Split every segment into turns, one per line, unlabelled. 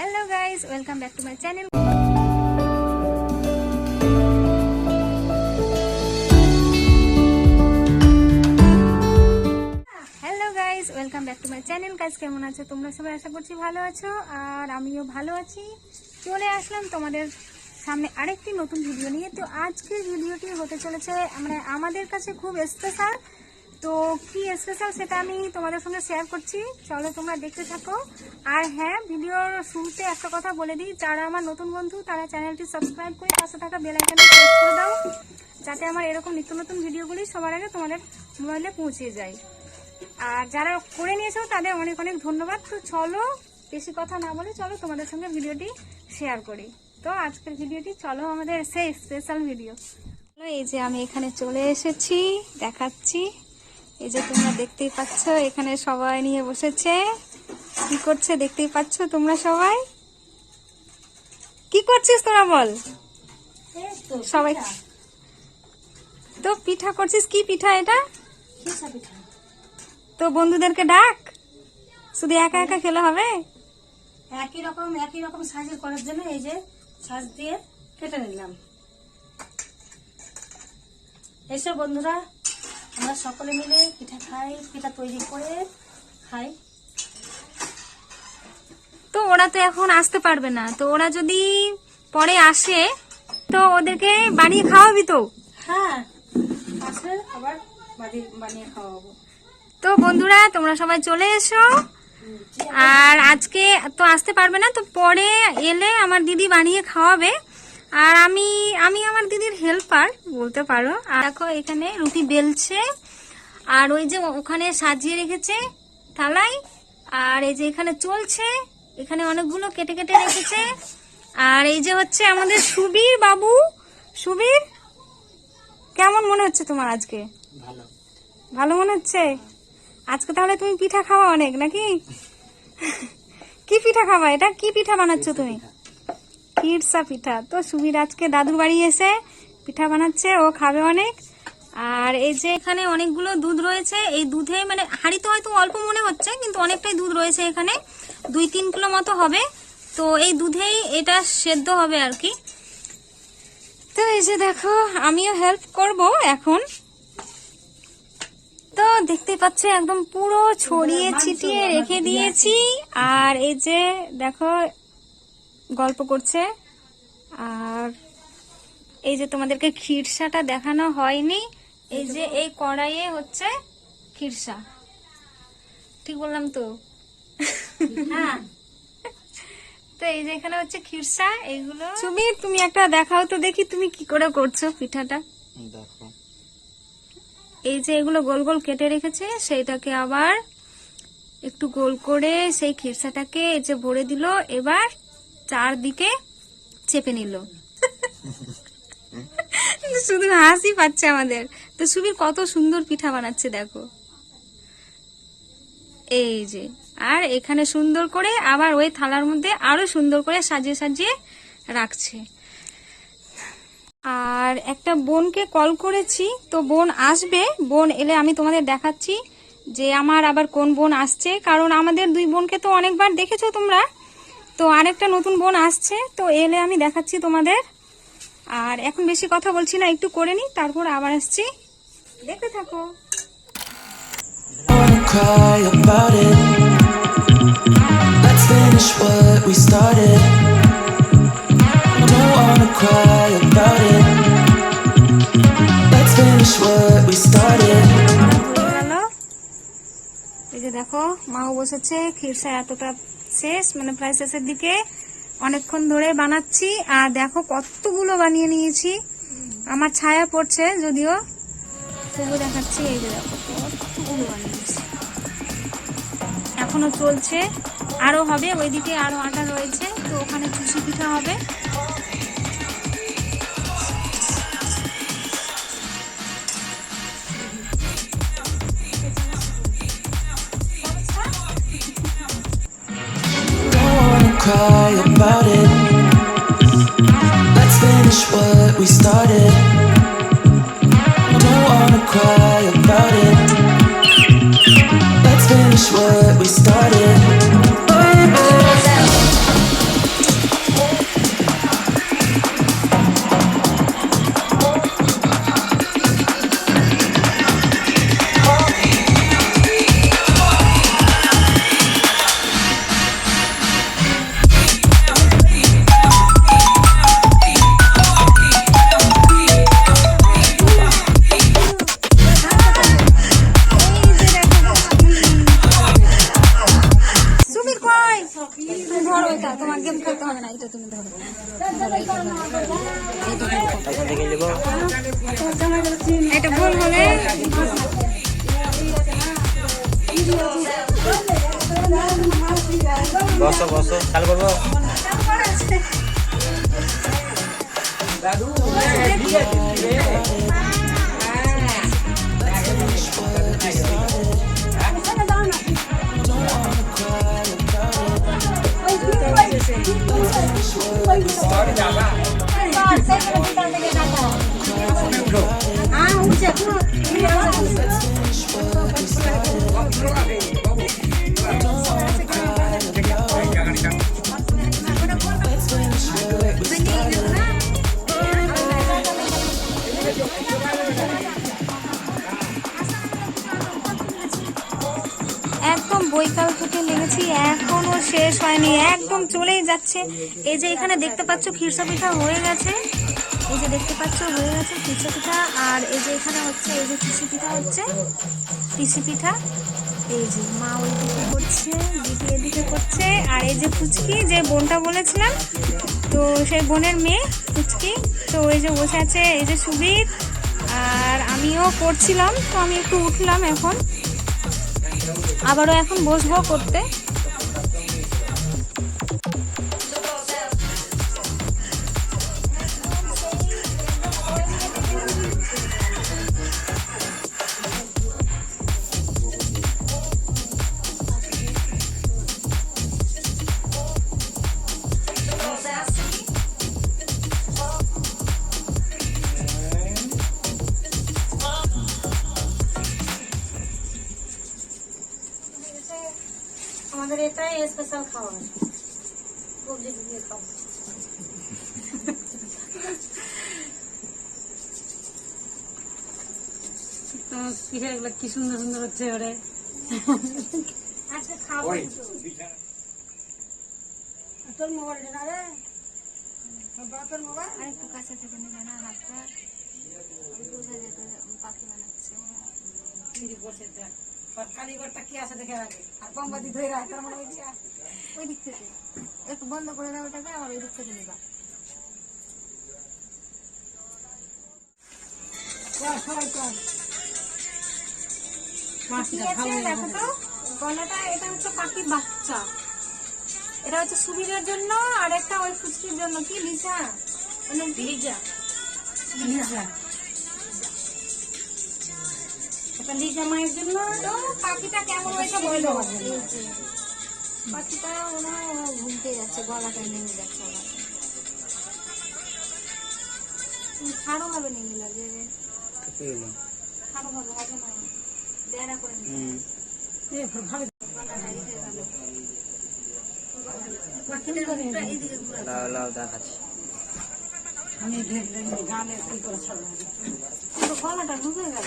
Hello guys welcome back to my channel hello guys welcome back to my channel guys কেমন আছো? তোমরা সবাই আশা করছি ভালো আছো, আর আমিও ভালো আছি। চলে আসলাম তোমাদের সামনে আরেকটি নতুন ভিডিও নিয়ে। তো আজকের ভিডিওটি হতে চলেছে মানে আমাদের কাছে খুব স্পেশাল তো কি স্পেশাল সেটা আমি তোমাদের সঙ্গে শেয়ার করছি? চলো তোমরা দেখতে থাকো। আর হ্যাঁ ভিডিওর শুরুতে একটা কথা বলে দিই। যারা আমার নতুন বন্ধু, তারা চ্যানেলটি সাবস্ক্রাইব করে পাশে থাকা বেল আইকনটি প্রেস করে দাও, যাতে আমার এরকম নিত্য নতুন ভিডিওগুলি সবার আগে তোমাদের মোবাইলে পৌঁছে যায়। আর যারা করে নিয়েছো, তাদের অনেক অনেক ধন্যবাদ। তো চলো, বেশি কথা না বলে চলো তোমাদের সঙ্গে ভিডিওটি শেয়ার করি। তো আজকের ভিডিওটি, চলো আমাদের সেই স্পেশাল ভিডিও এই যে আমি এখানে চলে এসেছি, দেখাচ্ছি। এই যে তোমরা দেখতেই পাচ্ছ এখানে সবাই নিয়ে বসেছে। কি করছে দেখতেই পাচ্ছ তোমরা সবাই? কি করছিস তোরা বল? সবাই তো পিঠা করছিস? কি পিঠা এটা? তো বন্ধুদেরকে ডাক। শুধু একা একা খেলে হবে?
একই রকম একই রকম সাইজের করার জন্য এই যে সাজ দিয়ে কেটে নিলাম। এইসব বন্ধুরা আমরা সকলে মিলে পিঠা খাই পিঠা তৈরি করে খাই।
তো ওরা তো এখন আসতে পারবে না। তো ওরা যদি পরে আসে তো ওদেরকে বানিয়ে খাওয়াবি তো?
হ্যাঁ আসলে আবার বানিয়ে খাওয়াবো।
তো বন্ধুরা তোমরা সবাই চলে এসো। আর আজকে তো আসতে পারবে না তো পরে এলে আমার দিদি বানিয়ে খাওয়াবে। আর আমি আমি আমার দিদির হেল্পার বলতে পারো। আর দেখো এখানে রুটি বেলছে। আর ওই যে ওখানে সাজিয়ে রেখেছে থালায়। আর এই যে এখানে চলছে এখানে অনেকগুলো কেটে কেটে রেখেছে। আর এই যে হচ্ছে আমাদের সুবীর বাবু। সুবীর কেমন মনে হচ্ছে তোমার আজকে?
ভালো।
ভালো মনে হচ্ছে? আজকে তাহলে তুমি পিঠা খাওয়া অনেক নাকি? কি পিঠা খাওয়া এটা কি পিঠা বানাচ্ছ তুমি? কিরসা পিঠা। তো সুবীর আজকে দাদুর বাড়ি এসে পিঠা বানাচ্ছে, ও খাবে অনেক। আর এই যে এখানে অনেকগুলো দুধ রয়েছে, এই দুধে মানে হাড়ি তো হয়তো অল্প মনে হচ্ছে, কিন্তু অনেকটাই দুধ রয়েছে এখানে, দুই তিন কিলো মতো হবে। তো এই দুধেই এটা সেদ্ধ হবে আর কি। তো এই যে দেখো, আমিও হেল্প করব এখন। তো দেখতে পাচ্ছ, একদম পুরো ছড়িয়ে ছিটিয়ে রেখে দিয়েছি। আর এই যে দেখো গল্প করছে। আর এই যে তোমাদেরকে খিরসাটা দেখানো হয়নি এই যে এই কড়াইয়ে হচ্ছে খিরসা। ঠিক বললাম তো?
হ্যাঁ।
তো এই যে এখানে হচ্ছে খিরসা এইগুলো সুমির তুমি একটা দেখাও তো দেখি তুমি কি করে করছ পিঠাটা।
দেখো।
এই যে এগুলো গোল গোল কেটে রেখেছে সেইটাকে আবার একটু গোল করে সেই খিরসাটাকে এই যে ভরে দিল। এবার চারদিকে চেপে নিল। শুধু হাসি পাচ্ছে আমাদের। তো সুবীর কত সুন্দর পিঠা বানাচ্ছে দেখো। এই যে, আর এখানে সুন্দর করে আবার ওই থালার মধ্যে আরও সুন্দর করে সাজিয়ে সাজিয়ে রাখছে। আর একটা বোনকে কল করেছি, তো বোন আসবে। বোন এলে আমি তোমাদের দেখাচ্ছি যে আমার আবার কোন বোন আসছে। কারণ আমাদের দুই বোনকে তো অনেকবার দেখেছ তোমরা। তো আরেকটা নতুন বোন আসছে তো এলে আমি দেখাচ্ছি তোমাদের আর এখন বেশি কথা বলছি না একটু করে নি তারপর আবার আসছি দেখতে থাকো
wanna cry about it. Let's finish what we started. Don't wanna cry about it. Let's finish what we started.
এই যে দেখো মাও বসেছে খিরসা এতটা শেষ মানে প্রায় শেষের দিকে অনেকক্ষণ ধরে বানাচ্ছি। আর দেখো কতগুলো বানিয়ে নিয়েছি। আমার ছায়া পড়ছে যদিও। তবু দেখাচ্ছি, এই যে দেখো বানিয়েছি এখনও চলছে। আরও হবে, ওইদিকে আরও আটা রয়েছে, তো ওখানে চুষি পিঠা হবে।
Cry about it. Let's finish what we started. Don't wanna cry about it. Let's finish what we started.
Game খেলতে হবে না এটা তুমি ধরো। এটা ভুল হলে
বসো বসো চালু করব?
একদম এখনও শেষ হয়নি, একদম চলেই যাচ্ছে। এই যে এখানে দেখতে পাচ্ছ খিরসা পিঠা হয়ে গেছে। এই যে দেখতে পাচ্ছ হয়ে গেছে খিরসা পিঠা। আর এই যে এখানে হচ্ছে, এই যে টিসি পিঠা হচ্ছে। টিসি পিঠা। এই যে মা ওইদিকে করছে, দিদি এদিকে করছে। আর এই যে ফুচকি, যে বোনটা বলেছিলাম, তো সেই বোনের মেয়ে, ফুচকি। তো ওই যে বসে আছে, এই যে সুবীর। আর আমিও করছিলাম, তো আমি একটু উঠলাম এখন। আবারও এখন বসবো করতে।
পিঠাগুলো কি সুন্দর সুন্দর হচ্ছে ওরে।
আজকে খাব
তোর মোবাইল রে।
আর একটু কাছে থেকে নেবে না হাতটা। বোঝা যেত পাখি বানাচ্ছে।
কারিগরটা কি আছে দেখে রাখে আর মোমবাতি ধরে রাখে তার মানে
ওই দিক থেকে। একটু বন্ধ করে দাও ওটাকে আবার ওই দিক থেকে নেবা। দেখো তো? গলাটা এটা হচ্ছে পাখির বাচ্চা। এটা হচ্ছে সুবিধার জন্য আর একটা ওই ফুচকির জন্য। কি মানে
লিজা লিজা লিজা মায়ের জন্য।
তো পাখিটা কেমন হয়েছে বলল এই যে, পাখিটা মনে হয় ঘুমতে যাচ্ছে গলাটা নেমে যাচ্ছে আবার হবে নেমে লাগে খাড়ো হবে হবে না দেড়া করে
দেখাচ্ছি।
আমি কি
গলাটা ঢুকে গেল।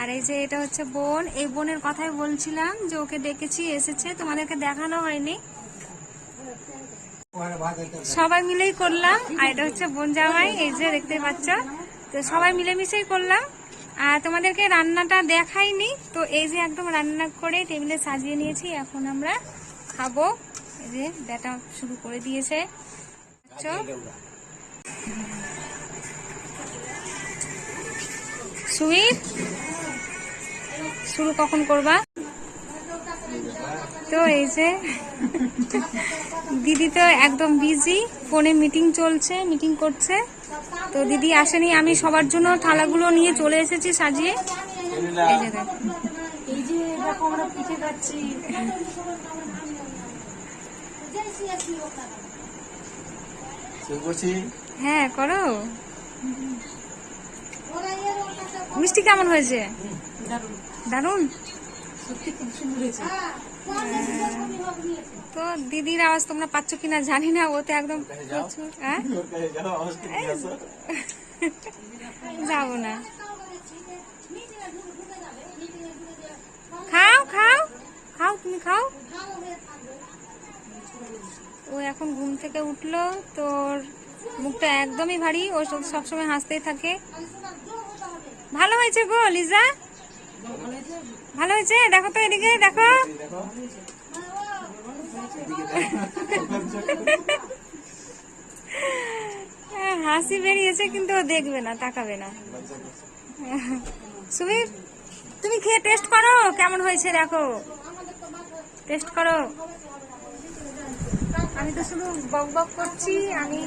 আর এই যে এটা হচ্ছে বোন, এই বোনের কথাই বলছিলাম যে ওকে ডেকেছি, এসেছে, তোমাদেরকে দেখানো হয়নি। সবাই মিলেই করলাম, আর এটা হচ্ছে বোন জামাই, এই যে দেখতে পাচ্ছ। তো সবাই মিলেমিশেই করলাম। আর তোমাদেরকে রান্নাটা দেখাইনি, তো এই যে একদম রান্না করে টেবিলে সাজিয়ে নিয়েছি, এখন আমরা খাব। এই যে ব্যাটা শুরু করে দিয়েছে। চ। সুইট শুরু কখন করবা? তো এই যে, দিদি তো একদম বিজি ফোনে মিটিং চলছে মিটিং করছে। তো দিদি আসেনি, আমি সবার জন্য থালাগুলো নিয়ে চলে এসেছি সাজিয়ে। হ্যাঁ করো। মিষ্টি কেমন হয়েছে?
দারুণ
তো দিদির আওয়াজ তোমরা পাচ্ছ কিনা জানি না ও তো একদম প্রচুর হ্যাঁ যাব না। খাও খাও খাও তুমি খাও। ও এখন ঘুম থেকে উঠল তোর মুখটা একদমই ভারী ও সবসময় হাসতেই থাকে। ভালো হয়েছে গো লিজা? ভালো হয়েছে? দেখো তো এদিকে দেখো। হ্যাঁ, হাসি বেরিয়েছে কিন্তু দেখবে না তাকাবে না। সুবীর তুমি খেয়ে টেস্ট করো কেমন হয়েছে দেখো। টেস্ট করো। আমি তো শুধু বক বক করছি আমি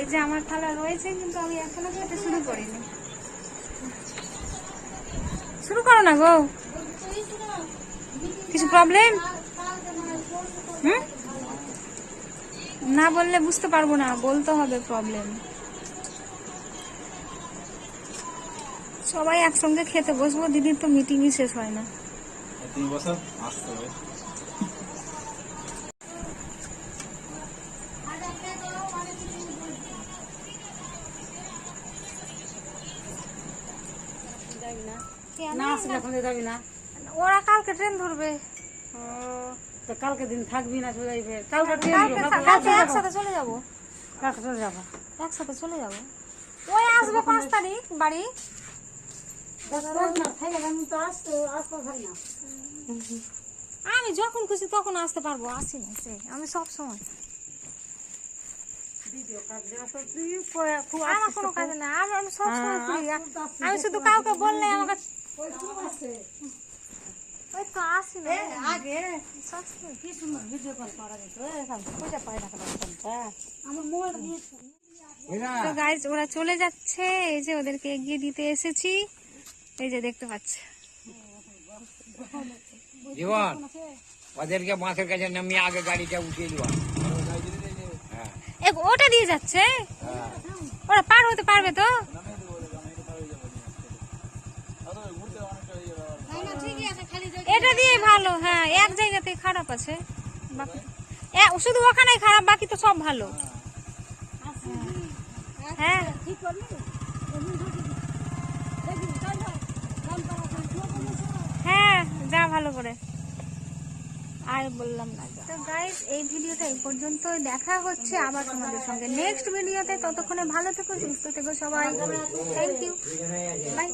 এই যে আমার থালা রয়েছে কিন্তু আমি এখনও খেতে শুরু করিনি শুরু করো না গো। কিছু প্রবলেম হুম? না বললে বুঝতে পারব না, বলতে হবে প্রবলেম সবাই একসঙ্গে খেতে বসবো, দিদির তো মিটিংই শেষ হয় না।
না আসলে এখন যাবি না।
ওরা কালকে ট্রেন ধরবে।
ও তো কালকে দিন থাকবি না চলে যাবে কালকে ট্রেন
কালকে একসাথে চলে যাব।
কালকে চলে যাব।
একসাথে চলে যাব। ওই আসবে পাঁচ তারিখ বাড়ি।
আমি
যখন খুশি তখন আসতে পারব আসি না সে আমি সব সময়। আমার কোনো কাজ না আমি আমি সব সময় আমি শুধু কাউকে বললে আমাকে ওই তো আসি না।
আগে। কি সুন্দর ভিডিও কল করা যেত। এখন খুঁজে না আমার মোবাইল
তো গাইজ ওরা চলে যাচ্ছে। এই যে ওদেরকে এগিয়ে দিতে এসেছি। এই যে দেখতে পাচ্ছে।
জীবন ওদেরকে বাঁশের কাছে নামিয়ে আগে গাড়িটা উঠিয়ে দেওয়া
ওটা দিয়ে যাচ্ছে? ওরা পার হতে পারবে তো? এটা দিয়ে ভালো হ্যাঁ এক জায়গাতে খারাপ আছে। শুধু ওখানে খারাপ, বাকি তো সব ভালো। হ্যাঁ। হ্যাঁ যা ভালো করে। আর বললাম না তো এই ভিডিওটা এই পর্যন্ত দেখা হচ্ছে আবার তোমাদের সঙ্গে। নেক্সট ভিডিওতে, ততক্ষণে ভালো থেকো, সুস্থ থেকো সবাই। Thank you by